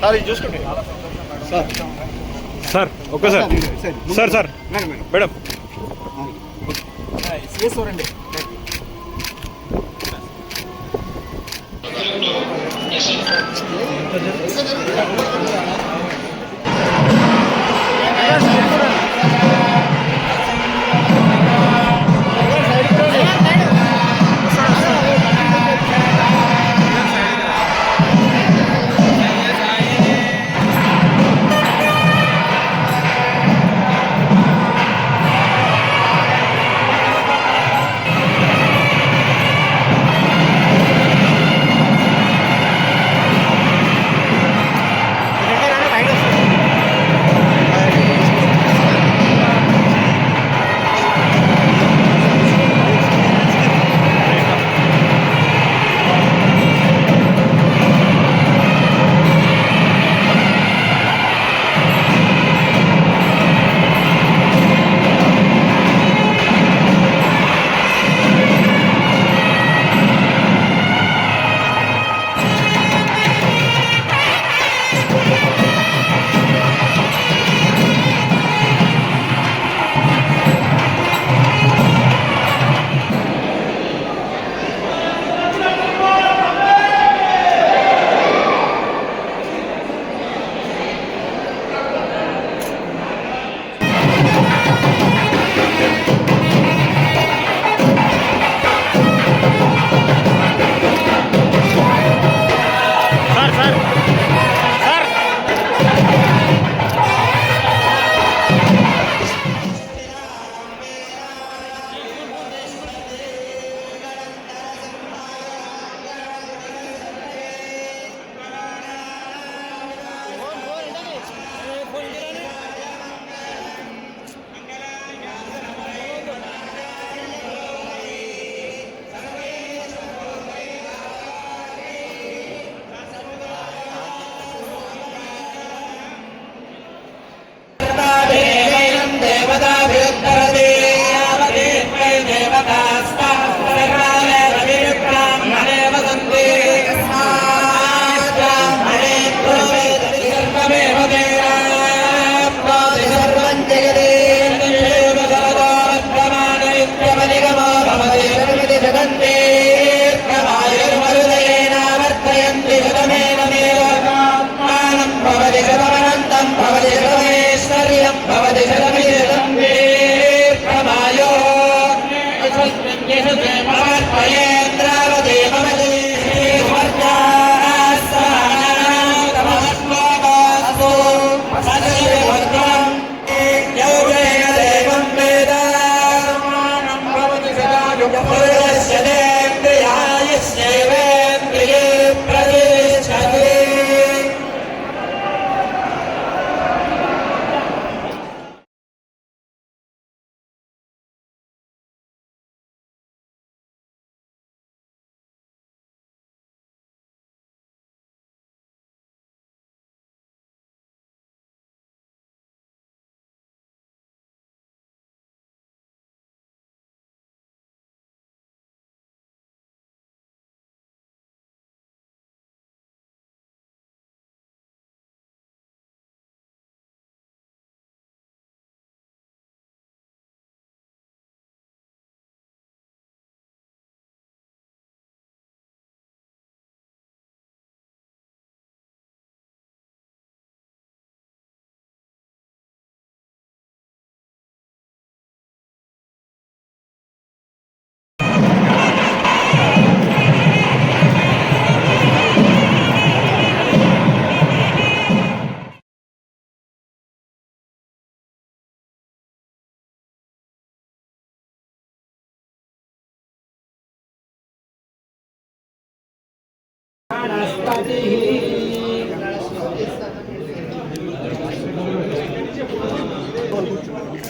Sir ఇది చూసుకోండి. Sir. Sir okay sir. Sir sir madam చూడండి సార్.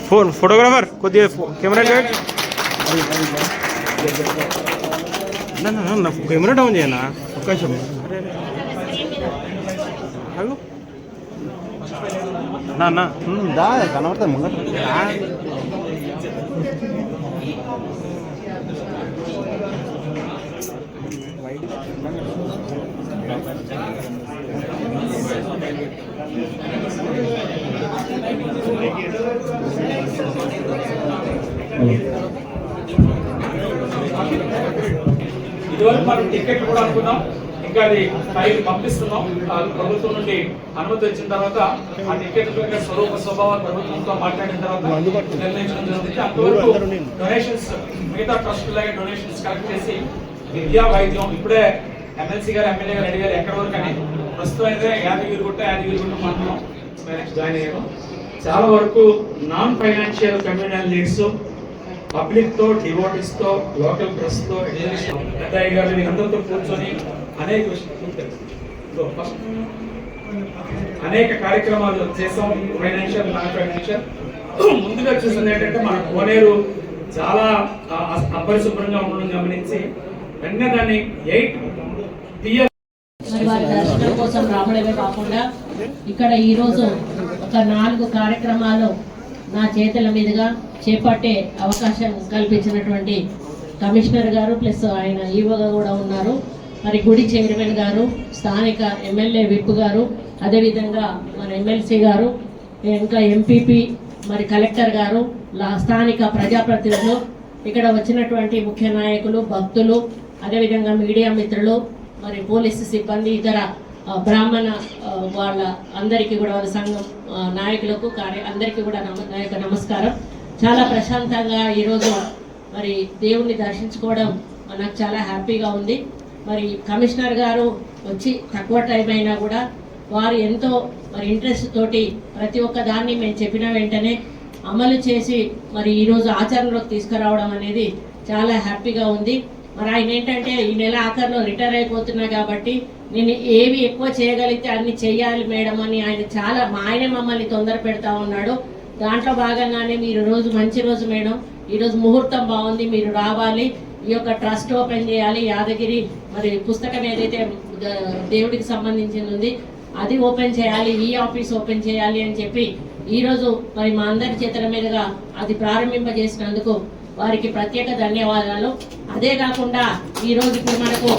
ఫోన్ ఫోటోగ్రాఫర్ కొద్దిగా ఫో- కెమెరా డౌన్ నా, నా, నా, నా కెమెరా డౌన్ చేయనా ఒక్క నిమిషం అరే, అరే. ఇదివరకు మనం టికెట్ కూడా అనుకున్నాం. ఇంకా అది పైకి పంపిస్తున్నాం. ప్రభుత్వం నుండి అనుమతి వచ్చిన తర్వాత ఆ టికెట్ యొక్క స్వరూప స్వభావాలు ప్రభుత్వంతో మాట్లాడిన తర్వాత నిర్ణయించడం జరుగుతుంది అంతవరకు డొనేషన్స్ మిగతా ట్రస్ట్ లాగే డొనేషన్స్ కలెక్ట్ చేసి విద్యా వైద్యం ఇప్పుడే ఎమ్మెల్సీ గారు ఎమ్మెల్యే గారు అడిగారు ఎక్కడ వరకు అని ప్రస్తుతం అయితే యాదగిరి గుట్ట యాదగిరి గుట్ట మండలం జాయిన్ అయ్యాము చాలా వరకు నాన్ ఫైనాన్షియల్ కమ్యూనల్ లీడ్స్ పబ్లిక్తో డివోటీస్తో లోకల్ ప్రెస్తో పెద్దయ్య గారు అందరితో కూర్చొని అనేక అనేక కార్యక్రమాలు చేసాం ఫైనాన్షియల్ నాన్ ఫైనాన్షియల్ ముందుగా చూసింది ఏంటంటే మన కోనేరు చాలా అపరిశుభ్రంగా ఉండడం గమనించి వెంటనే దాన్ని ఎయిట్ మరి వారి దర్శనం కోసం రావడమే కాకుండా ఇక్కడ ఈరోజు ఒక నాలుగు కార్యక్రమాలు నా చేతుల మీదుగా చేపట్టే అవకాశం కల్పించినటువంటి కమిషనర్ గారు ప్లస్ ఆయన ఈవోగా కూడా ఉన్నారు. మరి గుడి చైర్మన్ గారు స్థానిక ఎమ్మెల్యే విప్ గారు అదేవిధంగా మన ఎమ్మెల్సీ గారు ఇంకా ఎంపీపీ మరి కలెక్టర్ గారు స్థానిక ప్రజాప్రతినిధులు ఇక్కడ వచ్చినటువంటి ముఖ్య నాయకులు భక్తులు అదేవిధంగా మీడియా మిత్రులు మరి పోలీసు సిబ్బంది ఇతర బ్రాహ్మణ వాళ్ళ అందరికీ కూడా వాళ్ళ సంఘం నాయకులకు కార్య అందరికీ కూడా నమ- నా యొక్క నమస్కారం. చాలా ప్రశాంతంగా ఈరోజు మరి దేవుణ్ణి దర్శించుకోవడం నాకు చాలా హ్యాపీగా ఉంది. మరి కమిషనర్ గారు వచ్చి తక్కువ టైం అయినా కూడా వారు ఎంతో మరి ఇంట్రెస్ట్ తోటి ప్రతి ఒక్క దాన్ని మేము చెప్పిన వెంటనే అమలు చేసి మరి ఈరోజు ఆచరణలోకి తీసుకురావడం అనేది చాలా హ్యాపీగా ఉంది. మరి ఆయన ఏంటంటే ఈ నెల ఆఖరిలో రిటైర్ అయిపోతున్నా కాబట్టి నేను ఏవి ఎక్కువ చేయగలిగితే అన్ని చేయాలి మేడం అని ఆయన చాలా మా ఆయనే మమ్మల్ని తొందర పెడతా ఉన్నాడు. దాంట్లో భాగంగానే మీరు రోజు మంచి రోజు మేడం. ఈరోజు ముహూర్తం బాగుంది మీరు రావాలి. ఈ యొక్క ట్రస్ట్ ఓపెన్ చేయాలి. యాదగిరి మరి పుస్తకం ఏదైతే దేవుడికి సంబంధించింది ఉంది అది ఓపెన్ చేయాలి ఈ ఆఫీస్ ఓపెన్ చేయాలి అని చెప్పి ఈరోజు మరి మా అందరి చేతుల మీదుగా అది ప్రారంభింపజేసినందుకు వారికి ప్రత్యేక ధన్యవాదాలు. అదే కాకుండా ఈ ఇప్పుడు మనకు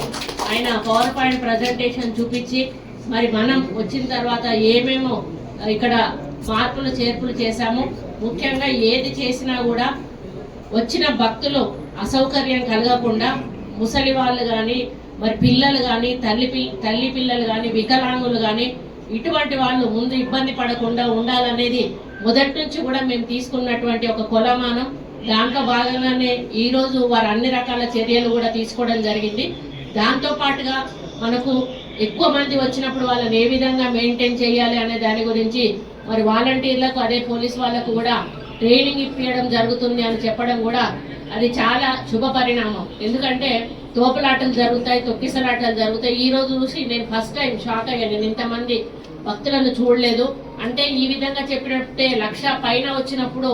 ఆయన పవర్ పాయింట్ ప్రజెంటేషన్ చూపించి మరి మనం వచ్చిన తర్వాత ఏమేమో ఇక్కడ మార్పులు చేర్పులు చేశాము. ముఖ్యంగా ఏది చేసినా కూడా వచ్చిన భక్తులు అసౌకర్యం కలగకుండా ముసలి వాళ్ళు కానీ మరి పిల్లలు కానీ తల్లి పిల్ల తల్లి పిల్లలు కానీ వికలాంగులు కానీ ఇటువంటి వాళ్ళు ముందు ఇబ్బంది పడకుండా ఉండాలనేది మొదటి నుంచి కూడా మేము తీసుకున్నటువంటి ఒక కొలమానం. దాంట్లో భాగంగానే ఈ రోజు వారు అన్ని రకాల చర్యలు కూడా తీసుకోవడం జరిగింది. దాంతో పాటుగా మనకు ఎక్కువ మంది వచ్చినప్పుడు వాళ్ళని ఏ విధంగా మెయింటైన్ చేయాలి అనే దాని గురించి మరి వాలంటీర్లకు అదే పోలీస్ వాళ్ళకు కూడా ట్రైనింగ్ ఇప్పించడం జరుగుతుంది అని చెప్పడం కూడా అది చాలా శుభ పరిణామం. ఎందుకంటే తోపులాటలు జరుగుతాయి తొక్కిసలాటలు జరుగుతాయి. ఈ రోజు చూసి నేను ఫస్ట్ టైం షాక్ అయ్యాను. నేను ఇంతమంది భక్తులను చూడలేదు. అంటే ఈ విధంగా చెప్పినట్టే లక్ష పైన వచ్చినప్పుడు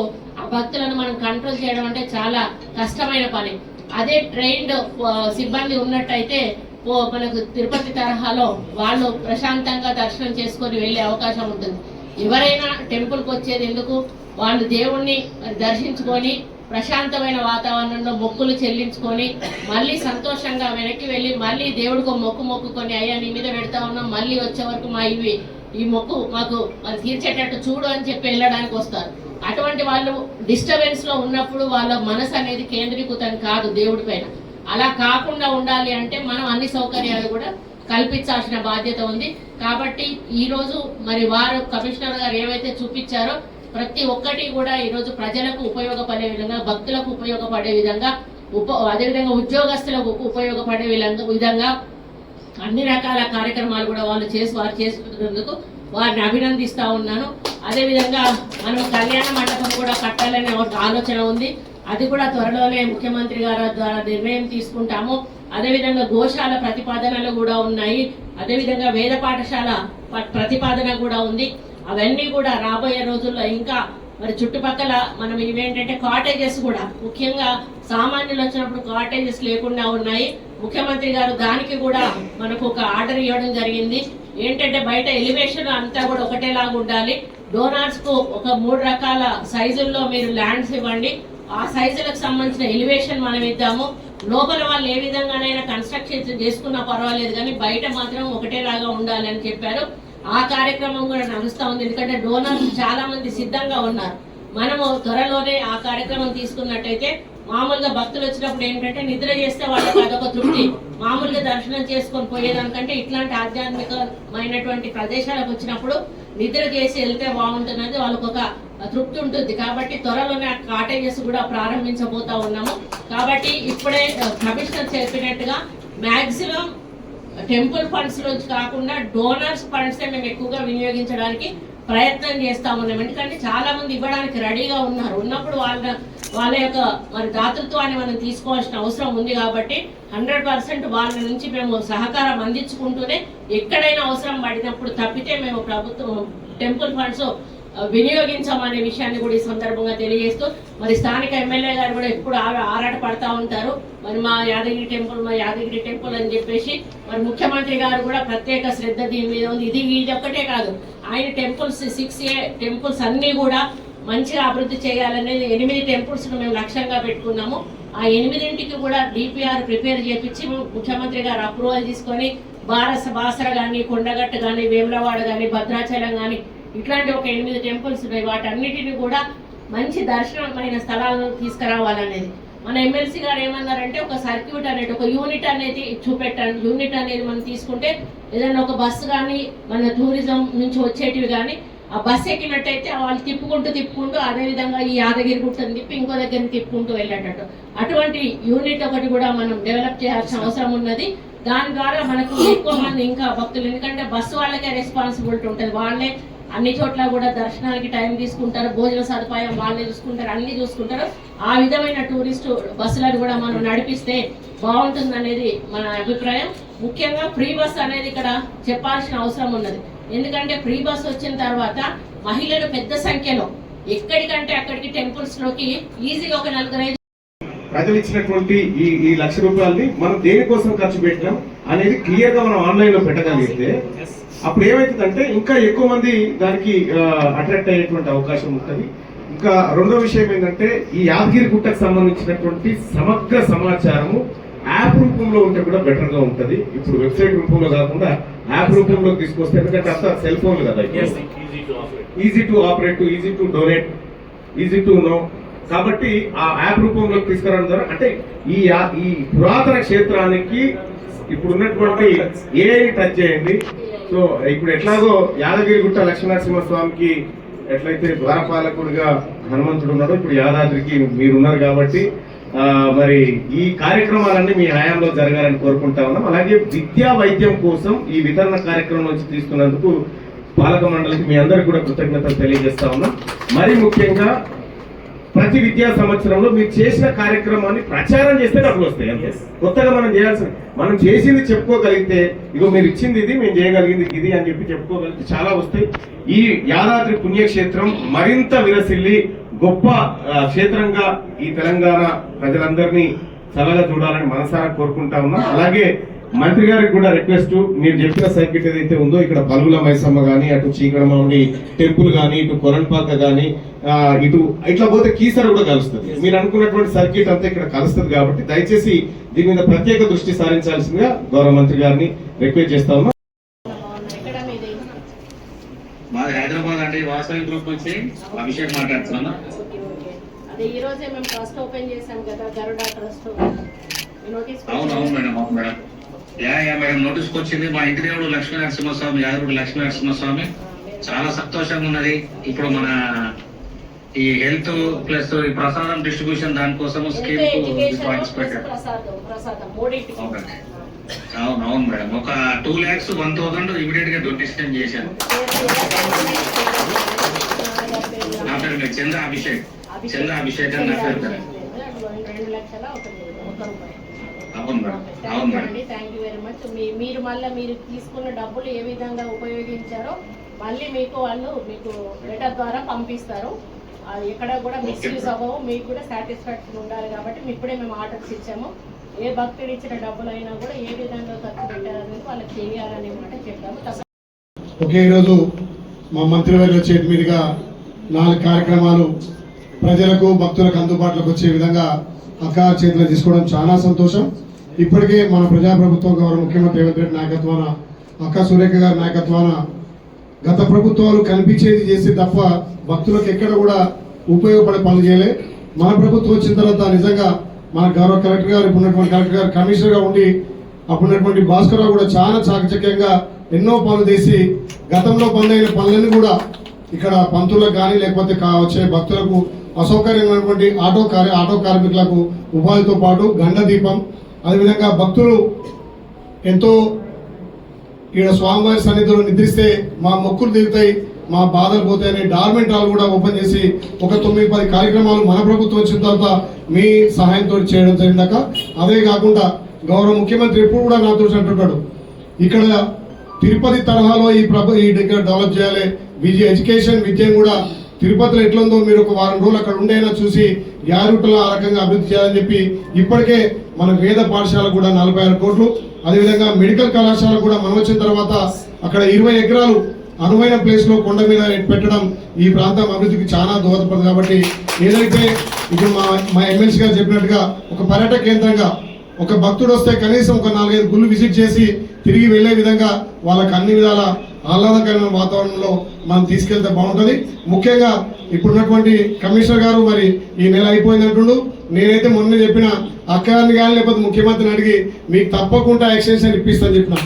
భక్తులను మనం కంట్రోల్ చేయడం అంటే చాలా కష్టమైన పని. అదే ట్రైన్డ్ సిబ్బంది ఉన్నట్టయితే ఓ మనకు తిరుపతి తరహాలో వాళ్ళు ప్రశాంతంగా దర్శనం చేసుకొని వెళ్ళే అవకాశం ఉంటుంది. ఎవరైనా టెంపుల్కి వచ్చేది ఎందుకు? వాళ్ళు దేవుణ్ణి దర్శించుకొని ప్రశాంతమైన వాతావరణంలో మొక్కులు చెల్లించుకొని మళ్ళీ సంతోషంగా వెనక్కి వెళ్ళి మళ్ళీ దేవుడికి మొక్కు మొక్కుకొని అయ్యా నీ మీద పెడతా ఉన్నాం మళ్ళీ వచ్చే వరకు మా ఇవి ఈ మొక్కు మాకు తీర్చేటట్టు చూడు అని చెప్పి వెళ్ళడానికి వస్తారు. అటువంటి వాళ్ళు డిస్టర్బెన్స్లో ఉన్నప్పుడు వాళ్ళ మనసు అనేది కేంద్రీకృతం కాదు దేవుడి పైన. అలా కాకుండా ఉండాలి అంటే మనం అన్ని సౌకర్యాలు కూడా కల్పించాల్సిన బాధ్యత ఉంది. కాబట్టి ఈ రోజు మరి వారు కమిషనర్ గారు ఏవైతే చూపించారో ప్రతి ఒక్కటి కూడా ఈరోజు ప్రజలకు ఉపయోగపడే విధంగా భక్తులకు ఉపయోగపడే విధంగా ఉప అదేవిధంగా ఉద్యోగస్తులకు ఉపయోగపడే విధంగా విధంగా అన్ని రకాల కార్యక్రమాలు కూడా వాళ్ళు చేసి వారు చేసుకున్నందుకు వారిని అభినందిస్తా ఉన్నాను. అదేవిధంగా మనం కళ్యాణ మండపం కూడా కట్టాలనే ఒక ఆలోచన ఉంది. అది కూడా త్వరలోనే ముఖ్యమంత్రి గారి ద్వారా నిర్ణయం తీసుకుంటాము. అదేవిధంగా గోశాల ప్రతిపాదనలు కూడా ఉన్నాయి. అదేవిధంగా వేద పాఠశాల ప్రతిపాదన కూడా ఉంది. అవన్నీ కూడా రాబోయే రోజుల్లో ఇంకా మరి చుట్టుపక్కల మనం ఇవేంటంటే కాటేజెస్ కూడా ముఖ్యంగా సామాన్యులు వచ్చినప్పుడు కాటేజెస్ లేకుండా ఉన్నాయి. ముఖ్యమంత్రి గారు దానికి కూడా మనకు ఒక ఆర్డర్ ఇవ్వడం జరిగింది. ఏంటంటే బయట ఎలివేషన్ అంతా కూడా ఒకటేలాగా ఉండాలి. డోనార్స్కు ఒక మూడు రకాల సైజుల్లో మీరు ల్యాండ్స్ ఇవ్వండి. ఆ సైజులకు సంబంధించిన ఎలివేషన్ మనం ఇద్దాము. లోపల వాళ్ళు ఏ విధంగానైనా కన్స్ట్రక్షన్ చేసుకున్నా పర్వాలేదు కానీ బయట మాత్రం ఒకటేలాగా ఉండాలి అని చెప్పారు. ఆ కార్యక్రమం కూడా నడుస్తూ ఉంది. ఎందుకంటే డోనర్స్ చాలా మంది సిద్ధంగా ఉన్నారు. మనము త్వరలోనే ఆ కార్యక్రమం తీసుకున్నట్టయితే మామూలుగా భక్తులు వచ్చినప్పుడు ఏంటంటే నిద్ర చేస్తే వాళ్ళకి అదొక తృప్తి. మామూలుగా దర్శనం చేసుకొని పోయేదానికంటే ఇట్లాంటి ఆధ్యాత్మికమైనటువంటి ప్రదేశాలకు వచ్చినప్పుడు నిద్ర చేసి వెళ్తే బాగుంటున్నది వాళ్ళకు ఒక తృప్తి ఉంటుంది. కాబట్టి త్వరలోనే ఆ కాటేజెస్ కూడా ప్రారంభించబోతా ఉన్నాము. కాబట్టి ఇప్పుడే కమిషనర్ చెప్పినట్టుగా మ్యాక్సిమం టెంపుల్ ఫండ్స్ నుంచి కాకుండా డోనర్స్ ఫండ్స్ మేము ఎక్కువగా వినియోగించడానికి ప్రయత్నం చేస్తా ఉన్నాం ఎందుకంటే చాలా మంది ఇవ్వడానికి రెడీగా ఉన్నారు. ఉన్నప్పుడు వాళ్ళ వాళ్ళ యొక్క మరి దాతృత్వాన్ని మనం తీసుకోవాల్సిన అవసరం ఉంది కాబట్టి హండ్రెడ్ పర్సెంట్ వాళ్ళ నుంచి మేము సహకారం అందించుకుంటూనే ఎక్కడైనా అవసరం పడినప్పుడు తప్పితే మేము ప్రభుత్వం టెంపుల్ ఫండ్స్ వినియోగించామనే విషయాన్ని కూడా ఈ సందర్భంగా తెలియజేస్తూ మరి స్థానిక ఎమ్మెల్యే గారు కూడా ఎప్పుడు ఆరాట పడతా ఉంటారు. మరి మా యాదగిరి టెంపుల్ మా యాదగిరి టెంపుల్ అని చెప్పేసి మరి ముఖ్యమంత్రి గారు కూడా ప్రత్యేక శ్రద్ధ దీని మీద ఉంది. ఇది ఇది ఒక్కటే కాదు. ఆయన టెంపుల్స్ సిక్స్ ఏ టెంపుల్స్ అన్నీ కూడా మంచిగా అభివృద్ధి చేయాలనేది ఎనిమిది టెంపుల్స్ను మేము లక్ష్యంగా పెట్టుకున్నాము. ఆ ఎనిమిదింటికి కూడా డిపిఆర్ ప్రిపేర్ చేపించి ముఖ్యమంత్రి గారు అప్రూవల్ తీసుకొని బారస బాసర కానీ కొండగట్టు కానీ వేములవాడ కానీ భద్రాచలం కానీ ఇట్లాంటి ఒక ఎనిమిది టెంపుల్స్ ఉన్నాయి. వాటన్నిటిని కూడా మంచి దర్శనమైన స్థలాలను తీసుకురావాలనేది. మన ఎమ్మెల్సీ గారు ఏమన్నారంటే ఒక సర్క్యూట్ అనేది ఒక యూనిట్ అనేది చూపెట్టండి యూనిట్ అనేది మనం తీసుకుంటే ఏదైనా ఒక బస్సు కానీ మన టూరిజం నుంచి వచ్చేటివి కానీ ఆ బస్సు ఎక్కినట్టయితే వాళ్ళు తిప్పుకుంటూ తిప్పుకుంటూ అదే విధంగా ఈ యాదగిరి గుట్టని తిప్పి ఇంకో దగ్గర తిప్పుకుంటూ వెళ్ళేటట్టు. అటువంటి యూనిట్ ఒకటి కూడా మనం డెవలప్ చేయాల్సిన అవసరం ఉన్నది. దాని ద్వారా మనకు ఎక్కువ మంది ఇంకా భక్తులు ఎందుకంటే బస్సు వాళ్ళకే రెస్పాన్సిబిలిటీ ఉంటుంది. వాళ్ళే అన్ని చోట్ల కూడా దర్శనానికి టైం తీసుకుంటారు భోజన సదుపాయం వాళ్ళే చూసుకుంటారు అన్ని చూసుకుంటారు. ఆ విధమైన టూరిస్ట్ బస్సులను కూడా మనం నడిపిస్తే బాగుంటుంది అనేది మన అభిప్రాయం. ముఖ్యంగా ఫ్రీ బస్ అనేది ఇక్కడ చెప్పాల్సిన అవసరం ఉన్నది. ఎందుకంటే ఫ్రీ బస్ వచ్చిన తర్వాత మహిళలు పెద్ద సంఖ్యలో ఎక్కడికంటే అక్కడికి టెంపుల్స్లోకి ఈజీగా ఒక నలుగురు ఐదు ప్రజలు ఇచ్చినటువంటి ఈ ఈ లక్ష రూపాయలని మనం దేనికోసం ఖర్చు పెట్టడం అనేది క్లియర్గా మనం ఆన్లైన్లో పెట్టగలిగితే అప్పుడు ఏమవుతుందంటే ఇంకా ఎక్కువ మంది దానికి అట్రాక్ట్ అయ్యేటువంటి అవకాశం ఉంటుంది. ఇంకా రెండో విషయం ఏంటంటే ఈ యాదగిరి గుట్టకు సంబంధించినటువంటి సమగ్ర సమాచారము రూపంలో ఉంటే కూడా బెటర్గా ఉంటది. ఇప్పుడు వెబ్సైట్ రూపంలో కాకుండా యాప్ రూపంలో తీసుకొస్తే ఎందుకంటే అంతా సెల్ ఫోన్ కదా easy to operate easy to donate easy to know కాబట్టి ఆ యాప్ రూపంలోకి తీసుకురావడం ద్వారా అంటే ఈ ఈ పురాతన క్షేత్రానికి ఇప్పుడు ఉన్నటువంటి ఏఐ టచ్ చేయండి. సో ఇప్పుడు ఎట్లాగో యాదగిరిగుట్ట లక్ష్మీనరసింహ స్వామికి ఎట్లయితే ద్వారపాలకుడిగా హనుమంతుడు ఉన్నాడో ఇప్పుడు యాదాద్రికి మీరున్నారు కాబట్టి మరి ఈ కార్యక్రమాలన్నీ మీ హయాంలో జరగాలని కోరుకుంటా ఉన్నాం. అలాగే విద్యా వైద్యం కోసం ఈ వితరణ కార్యక్రమం నుంచి తీసుకున్నందుకు పాలక మండలికి మీ అందరికి కూడా కృతజ్ఞతలు తెలియజేస్తా ఉన్నాం. మరి ముఖ్యంగా ప్రతి విద్యా సంవత్సరంలో మీరు చేసిన కార్యక్రమాన్ని ప్రచారం చేస్తే డబ్బులు వస్తాయి అంతే. కొత్తగా మనం చేయాల్సిన మనం చేసింది చెప్పుకోగలిగితే ఇగో మీరు ఇచ్చింది ఇది మేము చేయగలిగింది ఇది అని చెప్పి చెప్పుకోగలిగితే చాలా వస్తాయి. ఈ యాదాద్రి పుణ్యక్షేత్రం మరింత విరసిల్లి గొప్ప క్షేత్రంగా ఈ తెలంగాణ ప్రజలందరినీ చల్లగా చూడాలని మనసారా కోరుకుంటా ఉన్నాం. అలాగే మంత్రి గారికి కూడా రిక్వెస్ట్ మీరు చెప్పిన సర్క్యూట్ ఏదైతే ఉందో ఇక్కడ పలుగుల మైసమ్మ కానీ అటు చీకడమామిడి టెంపుల్ కానీ ఇటు కొరణపాక కానీ ఇటు ఇట్లా పోతే కీసర కూడా కలుస్తుంది. మీరు అనుకున్నటువంటి సర్క్యూట్ అంతా ఇక్కడ కలుస్తుంది కాబట్టి దయచేసి దీని మీద ప్రత్యేక దృష్టి సారించాల్సిందిగా గౌరవ మంత్రి గారిని రిక్వెస్ట్ చేస్తా ఉన్నాం ఎక్కడ మీది మాది అండి వాసవి గ్రూప్ నుంచి అభిషేక్. అదే ఈ రోజే మేము ట్రస్ట్ ఓపెన్ చేశాం కదా గరుడ ట్రస్ట్ నోటీస్ అవును అవును మేడం అవును మేడం. యా యా మేడం నోటీస్కి వచ్చింది మా ఇంటి దేవుడు లక్ష్మీ నరసింహస్వామి యాదవుడు లక్ష్మీ నరసింహస్వామి. చాలా సంతోషంగా ఉన్నది. ఇప్పుడు మన ఈ హెల్త్ ప్లస్ ఈ ప్రసాదం డిస్ట్రిబ్యూషన్ దానికోసం స్కీమ్ ఎడ్యుకేషన్ పార్టిసిపేట్ ప్రసాదం ప్రసాదం మూడింటికి. అవునండి. అవును అవును మేడం. ఒక టూ ల్యాక్స్ వన్ థౌసండ్ ఇమీడియట్గా డొనేషన్ చేశాను పేరు మీద చంద్ర అభిషేక్. చంద్ర అభిషేక్ అని నా పేరు కదా. రెండు లక్షల ఒక ఒక రూపాయి అవును మేడం అవును మేడం. అండి థ్యాంక్ యూ వెరీ మచ్ మీ మీరు మళ్ళీ మీరు తీసుకున్న డబ్బులు ఏ విధంగా ఉపయోగించారో మళ్ళీ మీకు వాళ్ళు మీకు లెటర్ ద్వారా పంపిస్తారు. అది ఎక్కడ కూడా మిస్యూజ్ అవ్వవు మీకు కూడా సాటిస్ఫాక్షన్ ఉండాలి కాబట్టి మీ ఇప్పుడే మేము ఆర్డర్స్ ఇచ్చాము. ఏ భక్తుడు ఇచ్చిన డబ్బులు అయినా కూడా ఏ విధంగా ఖర్చు పెట్టారనేది వాళ్ళకి తెలియాలనే మాట చెప్పాము. ఒకే ఈరోజు మా మంత్రివర్యుల చేతి మీదుగా నాలుగు కార్యక్రమాలు ప్రజలకు భక్తులకు అందుబాటులోకి వచ్చే విధంగా అక్క చేతులు తీసుకోవడం చాలా సంతోషం. ఇప్పటికే మన ప్రజాప్రభుత్వం గౌరవ ముఖ్యమంత్రి రేవంత్ రెడ్డి నాయకత్వాన అక్క సురేఖ గారి నాయకత్వాన గత ప్రభుత్వాలు కనిపించేది చేసి తప్ప భక్తులకు ఎక్కడ కూడా ఉపయోగపడే పనులు చేయలే. మన ప్రభుత్వం వచ్చిన తర్వాత నిజంగా మన గౌరవ కలెక్టర్ గారు ఇప్పుడు ఉన్నటువంటి కలెక్టర్ గారు కమిషనర్గా ఉండి అప్పుడున్నటువంటి భాస్కర్ కూడా చాలా చాకచక్యంగా ఎన్నో పనులు చేసి గతంలో పనులైన పనులన్నీ కూడా ఇక్కడ పంతులకు కానీ లేకపోతే వచ్చే భక్తులకు అసౌకర్యమైనటువంటి ఆటో కార్య ఆటో కార్మికులకు ఉపాధితో పాటు గండ దీపం అదేవిధంగా భక్తులు ఎంతో ఈడ స్వామివారి సన్నిధిలో నిద్రిస్తే మా మొక్కులు తీరుతాయి మా బాధలు పోతాయని డార్మెంట్ హాల్ కూడా ఓపెన్ చేసి ఒక తొమ్మిది పది కార్యక్రమాలు మన ప్రభుత్వం వచ్చిన తర్వాత మీ సహాయంతో చేయడం జరిగిందాక అదే కాకుండా గౌరవ ముఖ్యమంత్రి ఎప్పుడు కూడా నాతో అంటుంటాడు ఇక్కడ తిరుపతి తరహాలో ఈ ప్రభు ఈ డెవలప్ చేయాలి విజయ ఎడ్యుకేషన్ విద్యను కూడా తిరుపతిలో ఎట్లుందో మీరు ఒక వారం రోజులు అక్కడ ఉండేనా చూసి యారుటలో ఆ రకంగా అభివృద్ధి చేయాలని చెప్పి ఇప్పటికే మన వేద పాఠశాల కూడా నలభై ఆరు కోట్లు. అదేవిధంగా మెడికల్ కళాశాల కూడా మనం వచ్చిన తర్వాత అక్కడ ఇరవై ఎకరాలు అనువైన ప్లేస్లో కొండ మీద పెట్టడం ఈ ప్రాంతం అభివృద్ధికి చాలా దోహదపడదు కాబట్టి ఏదైతే ఇప్పుడు మా మా ఎమ్మెల్సీ గారు చెప్పినట్టుగా ఒక పర్యాటక కేంద్రంగా ఒక భక్తుడు వస్తే కనీసం ఒక నాలుగైదు గుళ్ళు విజిట్ చేసి తిరిగి వెళ్ళే విధంగా వాళ్ళకి అన్ని విధాల ఆహ్లాదకరమైన వాతావరణంలో మనం తీసుకెళ్తే బాగుంటుంది. ముఖ్యంగా ఇప్పుడున్నటువంటి కమిషనర్ గారు మరి ఈ నెల అయిపోయింది అంటుండు నేనైతే మొన్న చెప్పిన అక్కడిని కానీ లేకపోతే ముఖ్యమంత్రిని అడిగి మీకు తప్పకుండా ఎక్స్టెన్షన్ ఇప్పిస్తాను చెప్పిన.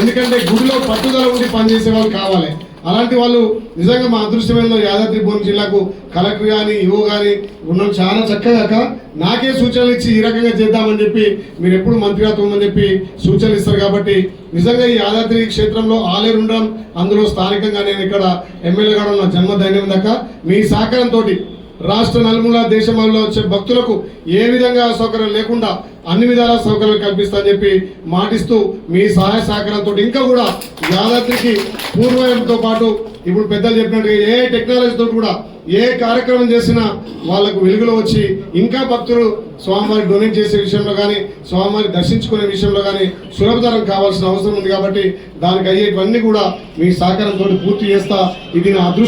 ఎందుకంటే గుడిలో పట్టుదల ఉండి పనిచేసే వాళ్ళు కావాలి. అలాంటి వాళ్ళు నిజంగా మా అదృష్టమైన యాదాద్రి భువనం జిల్లాకు కలెక్టర్ కానీ ఈవో కానీ ఉన్న చాలా చక్కగా నాకే సూచనలు ఇచ్చి ఈ రకంగా చేద్దామని చెప్పి మీరు ఎప్పుడు మంత్రిగా తోమని చెప్పి సూచనలు ఇస్తారు కాబట్టి నిజంగా ఈ యాదాద్రి క్షేత్రంలో ఆలేరు ఉండడం అందులో స్థానికంగా నేను ఇక్కడ ఎమ్మెల్యే ఉన్న జన్మ జన్మధైర్యం దాకా మీ సహకారంతో రాష్ట్ర నలుమూల దేశంలో వచ్చే భక్తులకు ఏ విధంగా సౌకర్యం లేకుండా అన్ని విధాల సౌకర్యాలు కల్పిస్తా చెప్పి మాటిస్తూ మీ సహాయ సహకారంతో ఇంకా కూడా యాదాద్రికి పూర్వంతో పాటు ఇప్పుడు పెద్దలు చెప్పినట్టుగా ఏ టెక్నాలజీతో కూడా ఏ కార్యక్రమం చేసినా వాళ్ళకు వెలుగులో వచ్చి ఇంకా భక్తులు స్వామివారి డొనేట్ చేసే విషయంలో కానీ స్వామివారి దర్శించుకునే విషయంలో కానీ సులభతరం కావాల్సిన అవసరం ఉంది కాబట్టి దానికి అయ్యేటివన్నీ కూడా మీ సహకారంతో పూర్తి చేస్తా. ఇది నా అదృష్టం.